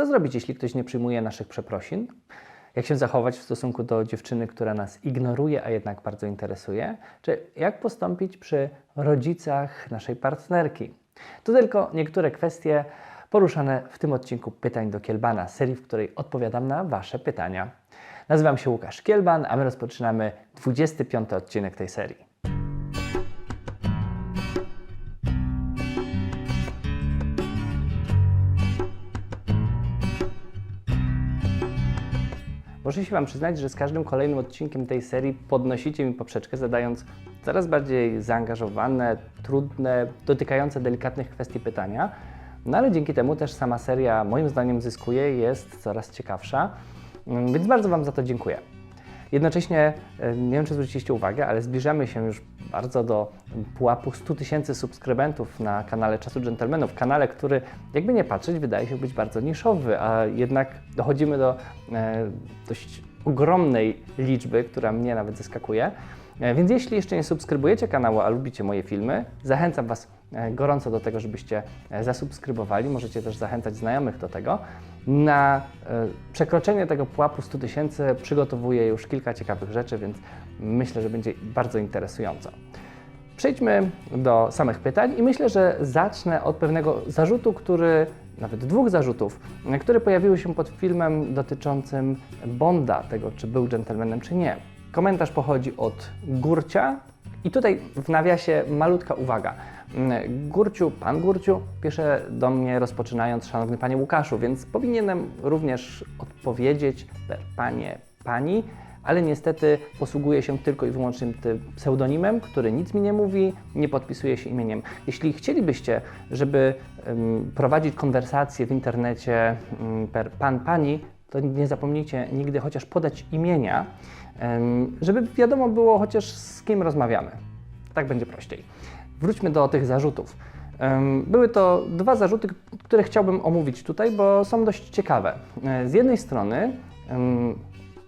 Co zrobić, jeśli ktoś nie przyjmuje naszych przeprosin? Jak się zachować w stosunku do dziewczyny, która nas ignoruje, a jednak bardzo interesuje? Czy jak postąpić przy rodzicach naszej partnerki? To tylko niektóre kwestie poruszane w tym odcinku Pytań do Kielbana, serii, w której odpowiadam na Wasze pytania. Nazywam się Łukasz Kielban, a my rozpoczynamy 25 odcinek tej serii. Muszę się Wam przyznać, że z każdym kolejnym odcinkiem tej serii podnosicie mi poprzeczkę, zadając coraz bardziej zaangażowane, trudne, dotykające delikatnych kwestii pytania. No ale dzięki temu też sama seria, moim zdaniem, zyskuje jest coraz ciekawsza. Mm, Więc bardzo Wam za to dziękuję. Jednocześnie, e, nie wiem czy zwróciliście uwagę, ale zbliżamy się już bardzo do pułapu 100 tysięcy subskrybentów na kanale Czasu Dżentelmenów. Kanale, który jakby nie patrzeć wydaje się być bardzo niszowy, a jednak dochodzimy do e, dość ogromnej liczby, która mnie nawet zaskakuje. E, Więc jeśli jeszcze nie subskrybujecie kanału, a lubicie moje filmy, zachęcam Was e, gorąco do tego, żebyście e, zasubskrybowali. Możecie też zachęcać znajomych do tego. Na przekroczenie tego pułapu 100 tysięcy przygotowuję już kilka ciekawych rzeczy, więc myślę, że będzie bardzo interesująco. Przejdźmy do samych pytań i myślę, że zacznę od pewnego zarzutu, który, nawet dwóch zarzutów, które pojawiły się pod filmem dotyczącym Bonda, tego czy był dżentelmenem czy nie. Komentarz pochodzi od Górcia i tutaj w nawiasie malutka uwaga. Mm, Górciu, pan Górciu pisze do mnie rozpoczynając, szanowny panie Łukaszu, więc powinienem również odpowiedzieć per panie, pani, ale niestety posługuję się tylko i wyłącznie tym pseudonimem, który nic mi nie mówi, nie podpisuje się imieniem. Jeśli chcielibyście, żeby em, prowadzić konwersacje w internecie em, per pan, pani, to nie zapomnijcie nigdy chociaż podać imienia, żeby wiadomo było chociaż z kim rozmawiamy. Tak będzie prościej. Wróćmy do tych zarzutów. Były to dwa zarzuty, które chciałbym omówić tutaj, bo są dość ciekawe. E, Z jednej strony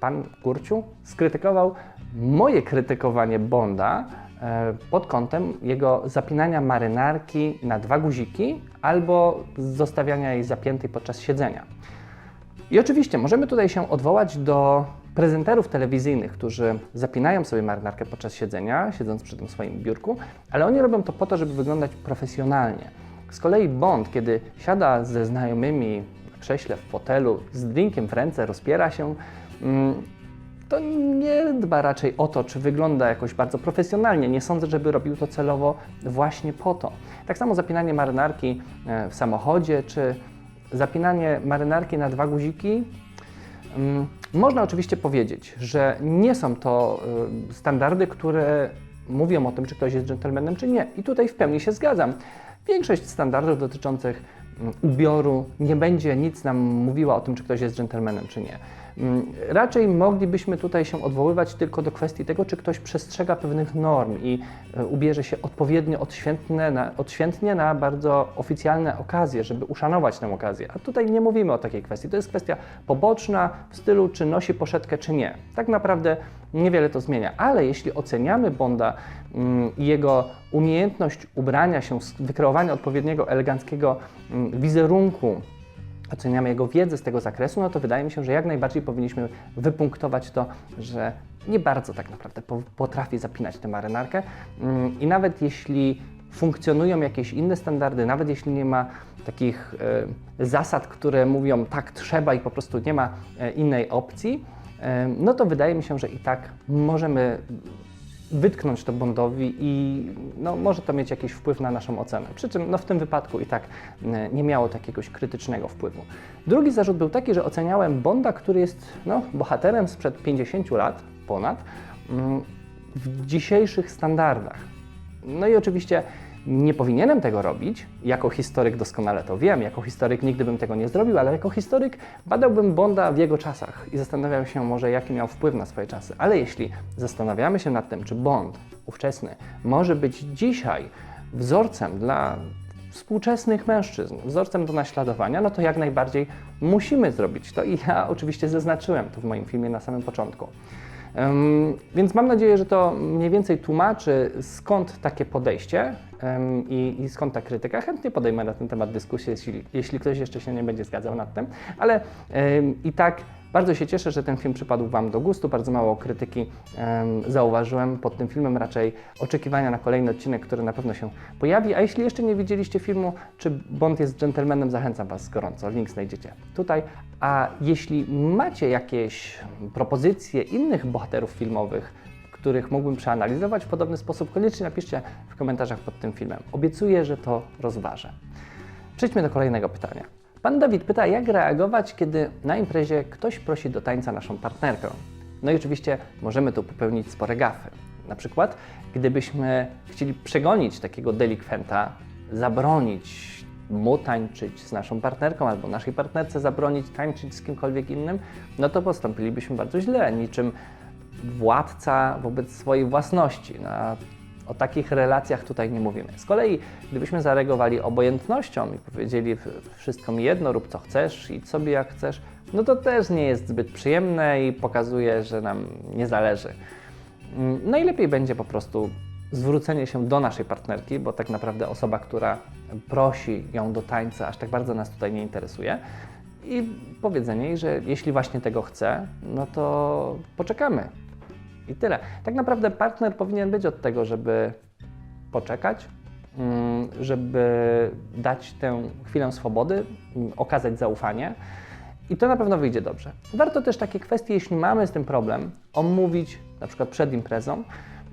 pan Górciu skrytykował moje krytykowanie Bonda e, pod kątem jego zapinania marynarki na dwa guziki albo zostawiania jej zapiętej podczas siedzenia. I oczywiście możemy tutaj się odwołać do prezenterów telewizyjnych, którzy zapinają sobie marynarkę podczas siedzenia, siedząc przy tym swoim biurku, ale oni robią to po to, żeby wyglądać profesjonalnie. Z kolei Bond, kiedy siada ze znajomymi w krześle, w fotelu, z drinkiem w ręce, rozpiera się, mm, to nie dba raczej o to, czy wygląda jakoś bardzo profesjonalnie. Nie sądzę, żeby robił to celowo właśnie po to. Tak samo zapinanie marynarki e, w samochodzie, czy zapinanie marynarki na dwa guziki. mm, Można oczywiście powiedzieć, że nie są to y, standardy, które mówią o tym, czy ktoś jest dżentelmenem, czy nie. I tutaj w pełni się zgadzam. Większość standardów dotyczących mm, ubioru nie będzie nic nam mówiła o tym, czy ktoś jest dżentelmenem, czy nie. Mm, Raczej moglibyśmy tutaj się odwoływać tylko do kwestii tego, czy ktoś przestrzega pewnych norm i e, ubierze się odpowiednio odświętne na, odświętnie na bardzo oficjalne okazje, żeby uszanować tę okazję. A tutaj nie mówimy o takiej kwestii. To jest kwestia poboczna w stylu, czy nosi poszetkę, czy nie. Tak naprawdę niewiele to zmienia. Ale jeśli oceniamy Bonda mm, i jego umiejętność ubrania się, wykreowania odpowiedniego, eleganckiego mm, wizerunku, oceniamy jego wiedzę z tego zakresu, no to wydaje mi się, że jak najbardziej powinniśmy wypunktować to, że nie bardzo tak naprawdę po- potrafi zapinać tę marynarkę. Mm, i nawet jeśli funkcjonują jakieś inne standardy, nawet jeśli nie ma takich e, zasad, które mówią tak trzeba i po prostu nie ma e, innej opcji, e, no to wydaje mi się, że i tak możemy wytknąć to Bondowi i no, może to mieć jakiś wpływ na naszą ocenę. Przy czym no, w tym wypadku i tak e, nie miało to jakiegoś krytycznego wpływu. Drugi zarzut był taki, że oceniałem Bonda, który jest no, bohaterem sprzed 50 lat ponad, mm, w dzisiejszych standardach. No i oczywiście nie powinienem tego robić. Jako historyk doskonale to wiem, jako historyk nigdy bym tego nie zrobił, ale jako historyk badałbym Bonda w jego czasach i zastanawiał się może, jaki miał wpływ na swoje czasy. Ale jeśli zastanawiamy się nad tym, czy Bond ówczesny może być dzisiaj wzorcem dla współczesnych mężczyzn, wzorcem do naśladowania, no to jak najbardziej musimy zrobić to i ja oczywiście zaznaczyłem to w moim filmie na samym początku. Więc mam nadzieję, że to mniej więcej tłumaczy skąd takie podejście i, i skąd ta krytyka. Chętnie podejmę na ten temat dyskusję, jeśli, jeśli ktoś jeszcze się nie będzie zgadzał nad tym, ale i tak bardzo się cieszę, że ten film przypadł Wam do gustu. Bardzo mało krytyki em, zauważyłem pod tym filmem, raczej oczekiwania na kolejny odcinek, który na pewno się pojawi. A jeśli jeszcze nie widzieliście filmu, czy Bond jest dżentelmenem, zachęcam Was gorąco. Link znajdziecie tutaj. A jeśli macie jakieś propozycje innych bohaterów filmowych, których mógłbym przeanalizować w podobny sposób, koniecznie napiszcie w komentarzach pod tym filmem. Obiecuję, że to rozważę. Przejdźmy do kolejnego pytania. Pan Dawid pyta, jak reagować, kiedy na imprezie ktoś prosi do tańca naszą partnerkę. No i oczywiście możemy tu popełnić spore gafy. Na przykład, gdybyśmy chcieli przegonić takiego delikwenta, zabronić mu tańczyć z naszą partnerką albo naszej partnerce zabronić tańczyć z kimkolwiek innym, no to postąpilibyśmy bardzo źle, niczym władca wobec swojej własności. No, o takich relacjach tutaj nie mówimy. Z kolei, gdybyśmy zareagowali obojętnością i powiedzieli wszystko mi jedno, rób co chcesz, idź sobie jak chcesz, no to też nie jest zbyt przyjemne i pokazuje, że nam nie zależy. Mm, Najlepiej będzie po prostu zwrócenie się do naszej partnerki, bo tak naprawdę osoba, która prosi ją do tańca, aż tak bardzo nas tutaj nie interesuje. I powiedzenie jej, że jeśli właśnie tego chce, no to poczekamy. I tyle. Tak naprawdę partner powinien być od tego, żeby poczekać, mm, żeby dać tę chwilę swobody, mm, okazać zaufanie. I to na pewno wyjdzie dobrze. Warto też takie kwestie, jeśli mamy z tym problem, omówić na przykład przed imprezą.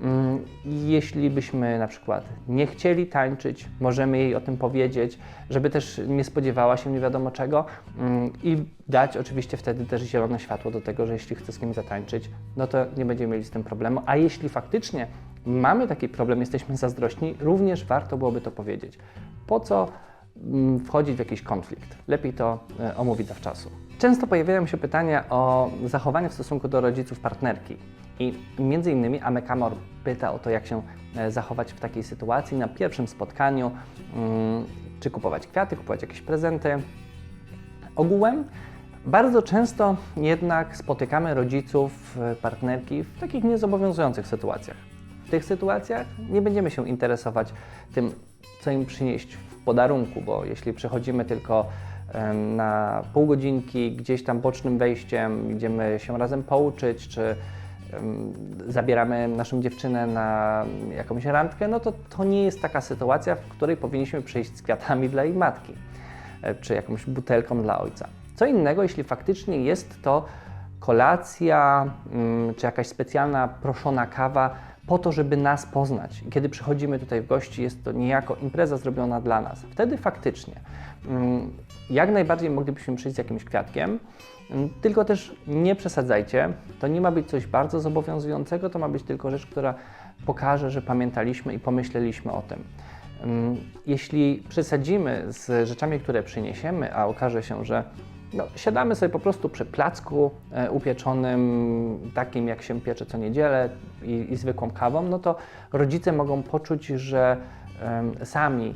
Mm, Jeśli byśmy na przykład nie chcieli tańczyć, możemy jej o tym powiedzieć, żeby też nie spodziewała się nie wiadomo czego mm, i dać oczywiście wtedy też zielone światło do tego, że jeśli chce z kimś zatańczyć, no to nie będziemy mieli z tym problemu. A jeśli faktycznie mamy taki problem, jesteśmy zazdrośni, również warto byłoby to powiedzieć. Po co mm, wchodzić w jakiś konflikt? Lepiej to e, omówić zawczasu. Często pojawiają się pytania o zachowanie w stosunku do rodziców partnerki. I między innymi Amekamor pyta o to, jak się e, zachować w takiej sytuacji na pierwszym spotkaniu, mm, czy kupować kwiaty, kupować jakieś prezenty. Ogółem bardzo często jednak spotykamy rodziców e, partnerki w takich niezobowiązujących sytuacjach. W tych sytuacjach nie będziemy się interesować tym, co im przynieść w podarunku, bo jeśli przychodzimy tylko na pół godzinki gdzieś tam bocznym wejściem, idziemy się razem pouczyć, czy zabieramy naszą dziewczynę na jakąś randkę, no to to nie jest taka sytuacja, w której powinniśmy przyjść z kwiatami dla jej matki, e, czy jakąś butelką dla ojca. Co innego, jeśli faktycznie jest to kolacja, mm, czy jakaś specjalna proszona kawa po to, żeby nas poznać. Kiedy przychodzimy tutaj w gości, jest to niejako impreza zrobiona dla nas. Wtedy faktycznie mm, jak najbardziej moglibyśmy przyjść z jakimś kwiatkiem, tylko też nie przesadzajcie. To nie ma być coś bardzo zobowiązującego, to ma być tylko rzecz, która pokaże, że pamiętaliśmy i pomyśleliśmy o tym. Mm, Jeśli przesadzimy z rzeczami, które przyniesiemy, a okaże się, że no, siadamy sobie po prostu przy placku e, upieczonym, takim jak się piecze co niedzielę i, i zwykłą kawą, no to rodzice mogą poczuć, że sami mm,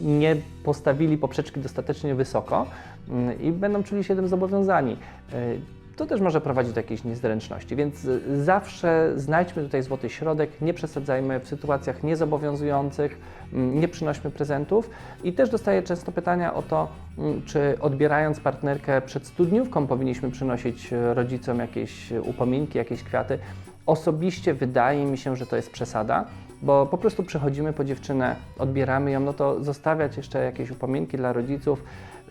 nie postawili poprzeczki dostatecznie wysoko mm, i będą czuli się tym zobowiązani. E, To też może prowadzić do jakiejś niezręczności, więc y, zawsze znajdźmy tutaj złoty środek, nie przesadzajmy w sytuacjach niezobowiązujących, mm, nie przynośmy prezentów i też dostaję często pytania o to, mm, czy odbierając partnerkę przed studniówką powinniśmy przynosić y, rodzicom jakieś upominki, jakieś kwiaty. Osobiście wydaje mi się, że to jest przesada, bo po prostu przychodzimy po dziewczynę, odbieramy ją, no to zostawiać jeszcze jakieś upominki dla rodziców,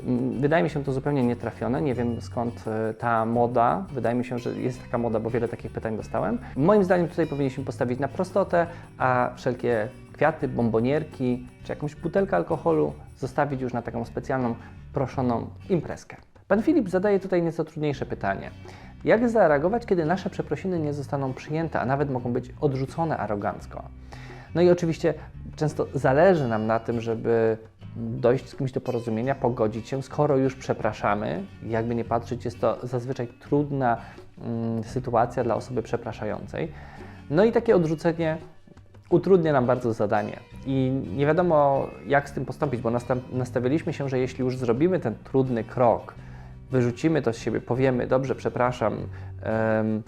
mm, wydaje mi się to zupełnie nietrafione. Nie wiem skąd e, ta moda. Wydaje mi się, że jest taka moda, bo wiele takich pytań dostałem. Moim zdaniem tutaj powinniśmy postawić na prostotę, a wszelkie kwiaty, bombonierki czy jakąś butelkę alkoholu zostawić już na taką specjalną, proszoną imprezkę. Pan Filip zadaje tutaj nieco trudniejsze pytanie. Jak zareagować, kiedy nasze przeprosiny nie zostaną przyjęte, a nawet mogą być odrzucone arogancko? No i oczywiście często zależy nam na tym, żeby dojść z kimś do porozumienia, pogodzić się, skoro już przepraszamy. Jakby nie patrzeć, jest to zazwyczaj trudna mm, sytuacja dla osoby przepraszającej. No i takie odrzucenie utrudnia nam bardzo zadanie. I nie wiadomo, jak z tym postąpić, bo nasta- nastawialiśmy się, że jeśli już zrobimy ten trudny krok, wyrzucimy to z siebie, powiemy, dobrze, przepraszam, em,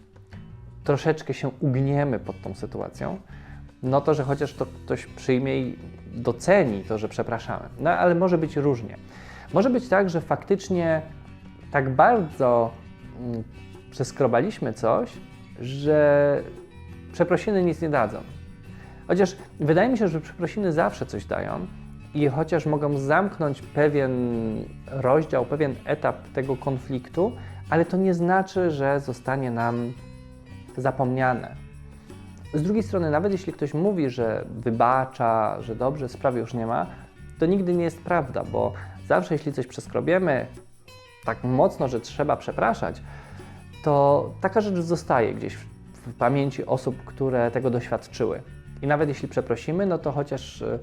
troszeczkę się ugniemy pod tą sytuacją, no to, że chociaż to ktoś przyjmie i doceni to, że przepraszamy. No ale może być różnie. Może być tak, że faktycznie tak bardzo mm, przeskrobaliśmy coś, że przeprosiny nic nie dadzą. Chociaż wydaje mi się, że przeprosiny zawsze coś dają i chociaż mogą zamknąć pewien rozdział, pewien etap tego konfliktu, ale to nie znaczy, że zostanie nam zapomniane. Z drugiej strony, nawet jeśli ktoś mówi, że wybacza, że dobrze, sprawy już nie ma, to nigdy nie jest prawda, bo zawsze jeśli coś przeskrobiemy tak mocno, że trzeba przepraszać, to taka rzecz zostaje gdzieś w, w pamięci osób, które tego doświadczyły. I nawet jeśli przeprosimy, no to chociaż y,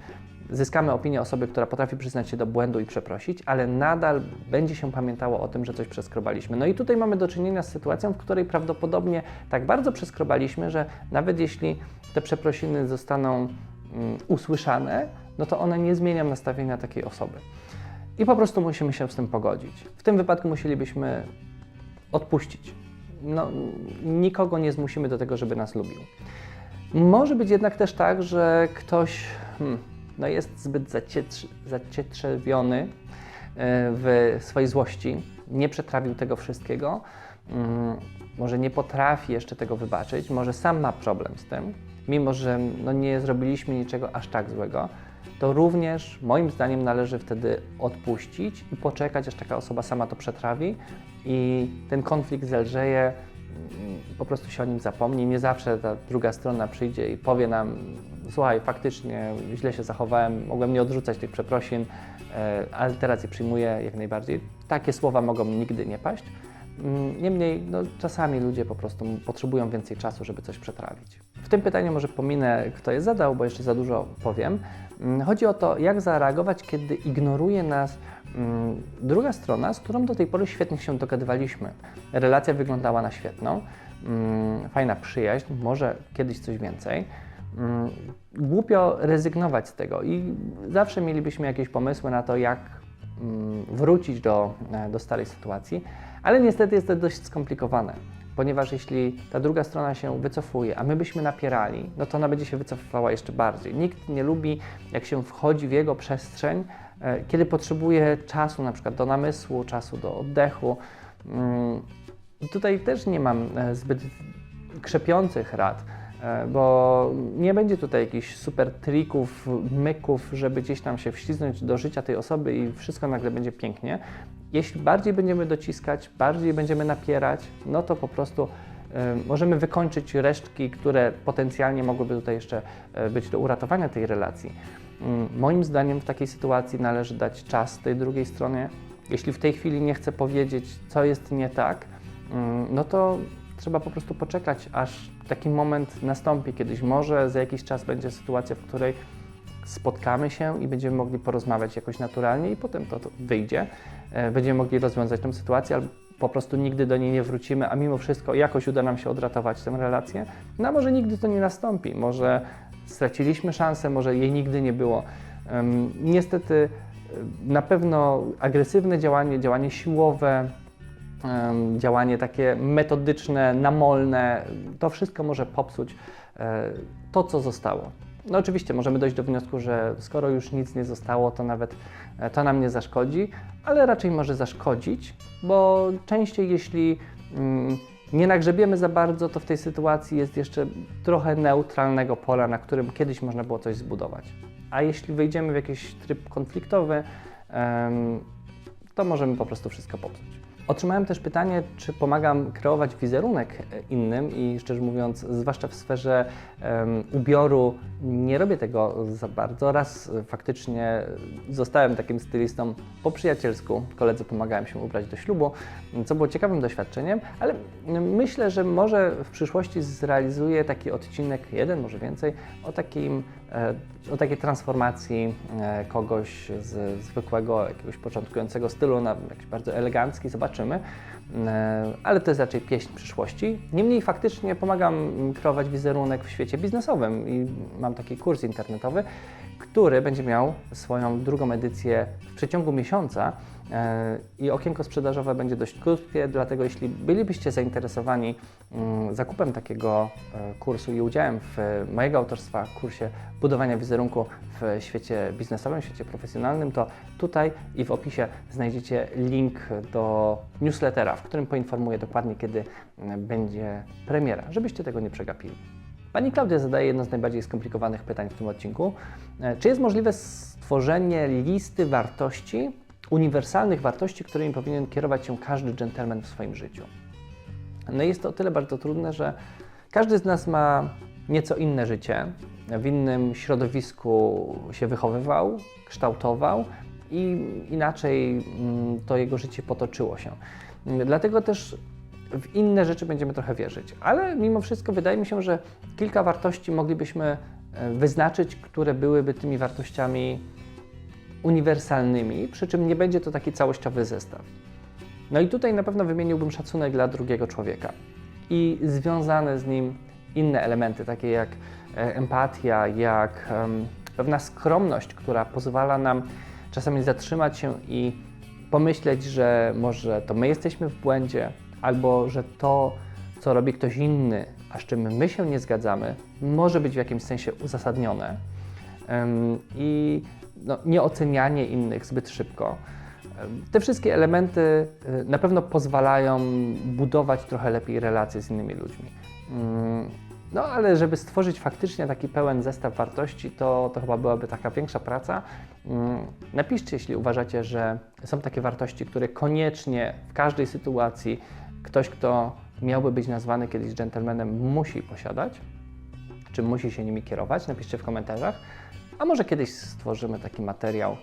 zyskamy opinię osoby, która potrafi przyznać się do błędu i przeprosić, ale nadal będzie się pamiętało o tym, że coś przeskrobaliśmy. No i tutaj mamy do czynienia z sytuacją, w której prawdopodobnie tak bardzo przeskrobaliśmy, że nawet jeśli te przeprosiny zostaną mm, usłyszane, no to one nie zmienią nastawienia takiej osoby. I po prostu musimy się z tym pogodzić. W tym wypadku musielibyśmy odpuścić. No, nikogo nie zmusimy do tego, żeby nas lubił. Może być jednak też tak, że ktoś hmm, no jest zbyt zacietr- zacietrzewiony e, w swojej złości, nie przetrawił tego wszystkiego, mm, może nie potrafi jeszcze tego wybaczyć, może sam ma problem z tym, mimo że no, nie zrobiliśmy niczego aż tak złego, to również moim zdaniem należy wtedy odpuścić i poczekać, aż taka osoba sama to przetrawi i ten konflikt zelżeje, mm, po prostu się o nim zapomni. Nie zawsze ta druga strona przyjdzie i powie nam, słuchaj, faktycznie źle się zachowałem, mogłem nie odrzucać tych przeprosin, e, ale teraz je przyjmuję jak najbardziej. Takie słowa mogą nigdy nie paść. Mm, Niemniej, no, czasami ludzie po prostu potrzebują więcej czasu, żeby coś przetrawić. W tym pytaniu może pominę, kto je zadał, bo jeszcze za dużo powiem. Mm, Chodzi o to, jak zareagować, kiedy ignoruje nas mm, druga strona, z którą do tej pory świetnie się dogadywaliśmy. Relacja wyglądała na świetną, fajna przyjaźń, może kiedyś coś więcej. Mm, Głupio rezygnować z tego i zawsze mielibyśmy jakieś pomysły na to, jak mm, wrócić do, e, do starej sytuacji, ale niestety jest to dość skomplikowane, ponieważ jeśli ta druga strona się wycofuje, a my byśmy napierali, no to ona będzie się wycofywała jeszcze bardziej. Nikt nie lubi, jak się wchodzi w jego przestrzeń, e, kiedy potrzebuje czasu na przykład do namysłu, czasu do oddechu. Mm, I tutaj też nie mam e, zbyt krzepiących rad, bo nie będzie tutaj jakichś super trików, myków, żeby gdzieś tam się wślizgnąć do życia tej osoby i wszystko nagle będzie pięknie. Jeśli bardziej będziemy dociskać, bardziej będziemy napierać, no to po prostu e, możemy wykończyć resztki, które potencjalnie mogłyby tutaj jeszcze e, być do uratowania tej relacji. Mm, Moim zdaniem w takiej sytuacji należy dać czas tej drugiej stronie. Jeśli w tej chwili nie chce powiedzieć, co jest nie tak, mm, no to trzeba po prostu poczekać, aż taki moment nastąpi kiedyś. Może za jakiś czas będzie sytuacja, w której spotkamy się i będziemy mogli porozmawiać jakoś naturalnie i potem to, to wyjdzie. E, Będziemy mogli rozwiązać tę sytuację albo po prostu nigdy do niej nie wrócimy, a mimo wszystko jakoś uda nam się odratować tę relację. No a może nigdy to nie nastąpi, może straciliśmy szansę, może jej nigdy nie było. Em, Niestety e, na pewno agresywne działanie, działanie siłowe, działanie takie metodyczne, namolne, to wszystko może popsuć e, to, co zostało. No oczywiście możemy dojść do wniosku, że skoro już nic nie zostało, to nawet e, to nam nie zaszkodzi, ale raczej może zaszkodzić, bo częściej jeśli mm, nie nagrzebiemy za bardzo, to w tej sytuacji jest jeszcze trochę neutralnego pola, na którym kiedyś można było coś zbudować. A jeśli wejdziemy w jakiś tryb konfliktowy, to możemy po prostu wszystko popsuć. Otrzymałem też pytanie, czy pomagam kreować wizerunek e, innym i szczerze mówiąc, zwłaszcza w sferze em, ubioru, nie robię tego za bardzo. Raz e, faktycznie zostałem takim stylistą po przyjacielsku. Koledzy pomagałem się ubrać do ślubu, co było ciekawym doświadczeniem, ale myślę, że może w przyszłości zrealizuję taki odcinek, jeden, może więcej, o, takim, e, o takiej transformacji e, kogoś z zwykłego, jakiegoś początkującego stylu na jakiś bardzo elegancki, zobaczymy. E, Ale to jest raczej pieśń przyszłości. Niemniej faktycznie pomagam kreować wizerunek w świecie biznesowym i mam taki kurs internetowy, który będzie miał swoją drugą edycję w przeciągu miesiąca e, i okienko sprzedażowe będzie dość krótkie, dlatego jeśli bylibyście zainteresowani mm, zakupem takiego e, kursu i udziałem w e, mojego autorstwa kursie budowania wizerunku w świecie biznesowym, w świecie profesjonalnym, to tutaj i w opisie znajdziecie link do newslettera, w którym poinformuję dokładnie, kiedy mm, będzie premiera, żebyście tego nie przegapili. Pani Klaudia zadaje jedno z najbardziej skomplikowanych pytań w tym odcinku. E, Czy jest możliwe stworzenie listy wartości, uniwersalnych wartości, którymi powinien kierować się każdy dżentelmen w swoim życiu? No jest to o tyle bardzo trudne, że każdy z nas ma nieco inne życie, w innym środowisku się wychowywał, kształtował i inaczej mm, to jego życie potoczyło się. Dlatego też w inne rzeczy będziemy trochę wierzyć. Ale mimo wszystko wydaje mi się, że kilka wartości moglibyśmy e, wyznaczyć, które byłyby tymi wartościami uniwersalnymi, przy czym nie będzie to taki całościowy zestaw. No i tutaj na pewno wymieniłbym szacunek dla drugiego człowieka i związane z nim inne elementy, takie jak e, empatia, jak pewna skromność, która pozwala nam czasami zatrzymać się i pomyśleć, że może to my jesteśmy w błędzie, albo że to, co robi ktoś inny, a z czym my się nie zgadzamy, może być w jakimś sensie uzasadnione. I no, nieocenianie innych zbyt szybko. Te wszystkie elementy y, na pewno pozwalają budować trochę lepiej relacje z innymi ludźmi. Mm, No ale żeby stworzyć faktycznie taki pełen zestaw wartości, to, to chyba byłaby taka większa praca. Mm, Napiszcie, jeśli uważacie, że są takie wartości, które koniecznie w każdej sytuacji ktoś, kto miałby być nazwany kiedyś dżentelmenem, musi posiadać, czy musi się nimi kierować. Napiszcie w komentarzach. A może kiedyś stworzymy taki materiał,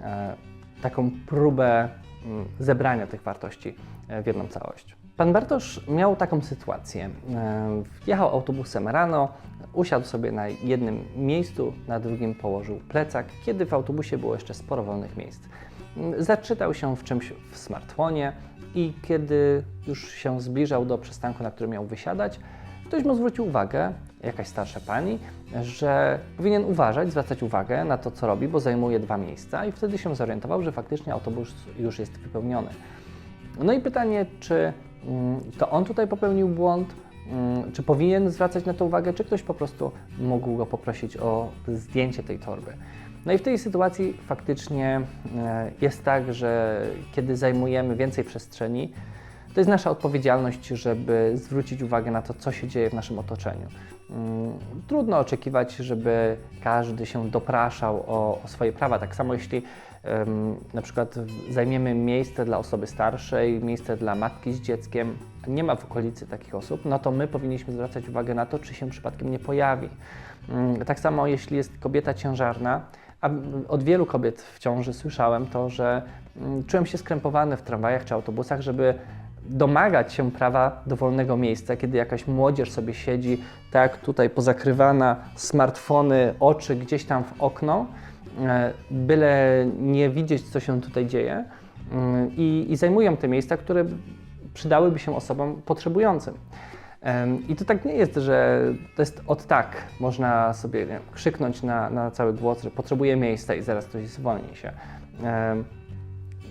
e, taką próbę mm, zebrania tych wartości e, w jedną całość. Pan Bartosz miał taką sytuację. E, Jechał autobusem rano, usiadł sobie na jednym miejscu, na drugim położył plecak, kiedy w autobusie było jeszcze sporo wolnych miejsc. Mm, Zaczytał się w czymś w smartfonie i kiedy już się zbliżał do przystanku, na którym miał wysiadać, ktoś mu zwrócił uwagę, jakaś starsza pani, że powinien uważać, zwracać uwagę na to, co robi, bo zajmuje dwa miejsca i wtedy się zorientował, że faktycznie autobus już jest wypełniony. No i pytanie, czy mm, to on tutaj popełnił błąd, mm, czy powinien zwracać na to uwagę, czy ktoś po prostu mógł go poprosić o zdjęcie tej torby. No i w tej sytuacji faktycznie e, jest tak, że kiedy zajmujemy więcej przestrzeni, to jest nasza odpowiedzialność, żeby zwrócić uwagę na to, co się dzieje w naszym otoczeniu. Mm, Trudno oczekiwać, żeby każdy się dopraszał o, o swoje prawa. Tak samo jeśli na przykład zajmiemy miejsce dla osoby starszej, miejsce dla matki z dzieckiem, nie ma w okolicy takich osób, no to my powinniśmy zwracać uwagę na to, czy się przypadkiem nie pojawi. Mm, Tak samo jeśli jest kobieta ciężarna, a od wielu kobiet w ciąży słyszałem to, że mm, czułem się skrępowany w tramwajach czy autobusach, żeby domagać się prawa do wolnego miejsca, kiedy jakaś młodzież sobie siedzi, tak tutaj pozakrywana, smartfony, oczy gdzieś tam w okno, e, byle nie widzieć, co się tutaj dzieje mm, i, i zajmują te miejsca, które przydałyby się osobom potrzebującym. I to tak nie jest, że to jest od tak. Można sobie krzyknąć na, na cały głos, że potrzebuję miejsca i zaraz ktoś zwolni się.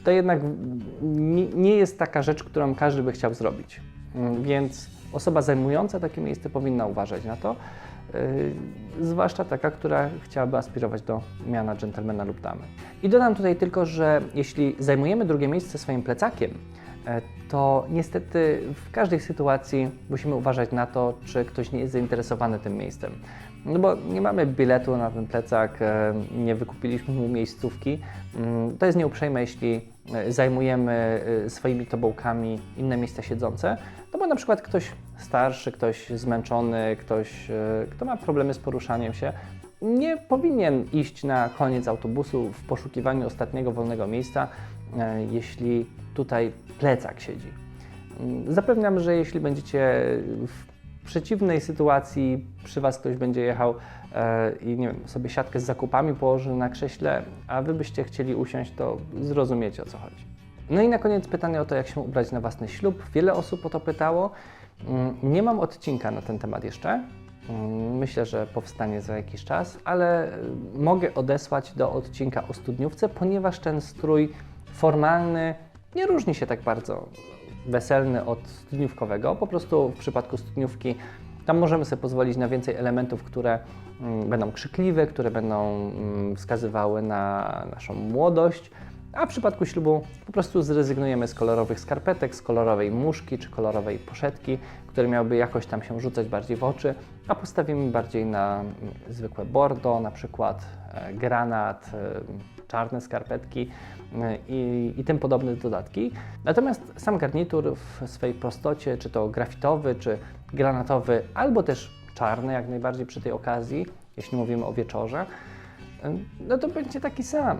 To jednak nie, jest taka rzecz, którą każdy by chciał zrobić. Mm, Więc osoba zajmująca takie miejsce powinna uważać na to, yy, zwłaszcza taka, która chciałaby aspirować do miana dżentelmena lub damy. I dodam tutaj tylko, że jeśli zajmujemy drugie miejsce swoim plecakiem, e, to niestety w każdej sytuacji musimy uważać na to, czy ktoś nie jest zainteresowany tym miejscem. No bo nie mamy biletu na ten plecak, e, nie wykupiliśmy mu miejscówki. Mm, To jest nieuprzejme, jeśli e, zajmujemy e, swoimi tobołkami inne miejsca siedzące, no bo na przykład ktoś starszy, ktoś zmęczony, ktoś, kto ma problemy z poruszaniem się, nie powinien iść na koniec autobusu w poszukiwaniu ostatniego wolnego miejsca, jeśli tutaj plecak siedzi. Mm, Zapewniam, że jeśli będziecie w przeciwnej sytuacji, przy Was ktoś będzie jechał e, i nie wiem, sobie siatkę z zakupami położy na krześle, a Wy byście chcieli usiąść, to zrozumiecie o co chodzi. No i na koniec pytanie o to, jak się ubrać na własny ślub. Wiele osób o to pytało. Mm, Nie mam odcinka na ten temat jeszcze, Mm, Myślę, że powstanie za jakiś czas, ale y, mogę odesłać do odcinka o studniówce, ponieważ ten strój formalny nie różni się tak bardzo weselny od studniówkowego. Po prostu w przypadku studniówki tam możemy sobie pozwolić na więcej elementów, które mm, będą krzykliwe, które będą mm, wskazywały na naszą młodość. A w przypadku ślubu po prostu zrezygnujemy z kolorowych skarpetek, z kolorowej muszki czy kolorowej poszetki, które miałyby jakoś tam się rzucać bardziej w oczy, a postawimy bardziej na mm, zwykłe bordo, na przykład e, granat, e, czarne skarpetki e, i, i tym podobne dodatki. Natomiast sam garnitur w swej prostocie, czy to grafitowy, czy granatowy, albo też czarny jak najbardziej przy tej okazji, jeśli mówimy o wieczorze, no to będzie taki sam.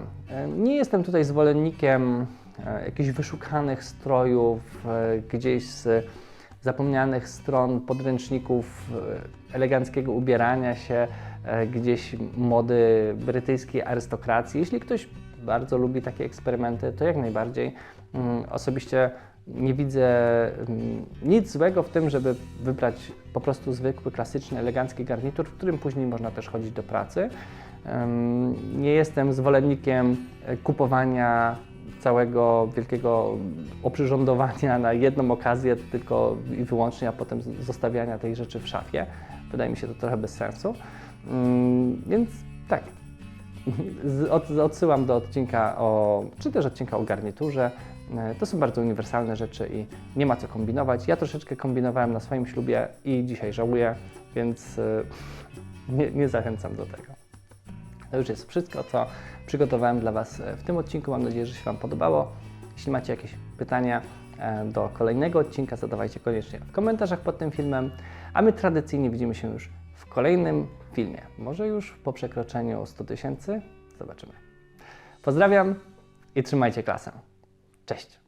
Nie jestem tutaj zwolennikiem e, jakichś wyszukanych strojów, e, gdzieś z zapomnianych stron podręczników e, eleganckiego ubierania się, e, gdzieś mody brytyjskiej arystokracji. Jeśli ktoś bardzo lubi takie eksperymenty, to jak najbardziej. Mm, Osobiście nie widzę mm, nic złego w tym, żeby wybrać po prostu zwykły, klasyczny, elegancki garnitur, w którym później można też chodzić do pracy. Nie jestem zwolennikiem e, kupowania całego wielkiego oprzyrządowania na jedną okazję tylko i wyłącznie, a potem zostawiania tej rzeczy w szafie. Wydaje mi się to trochę bez sensu. Mm, Więc tak, odsyłam do odcinka o, czy też odcinka o garniturze. E, To są bardzo uniwersalne rzeczy i nie ma co kombinować. Ja troszeczkę kombinowałem na swoim ślubie i dzisiaj żałuję, więc e, nie, nie zachęcam do tego. To już jest wszystko, co przygotowałem dla Was e, w tym odcinku. Mam nadzieję, że się Wam podobało. Jeśli macie jakieś pytania do kolejnego odcinka, zadawajcie koniecznie w komentarzach pod tym filmem. A my tradycyjnie widzimy się już w kolejnym filmie. Może już po przekroczeniu 100 tysięcy? Zobaczymy. Pozdrawiam i trzymajcie klasę. Cześć!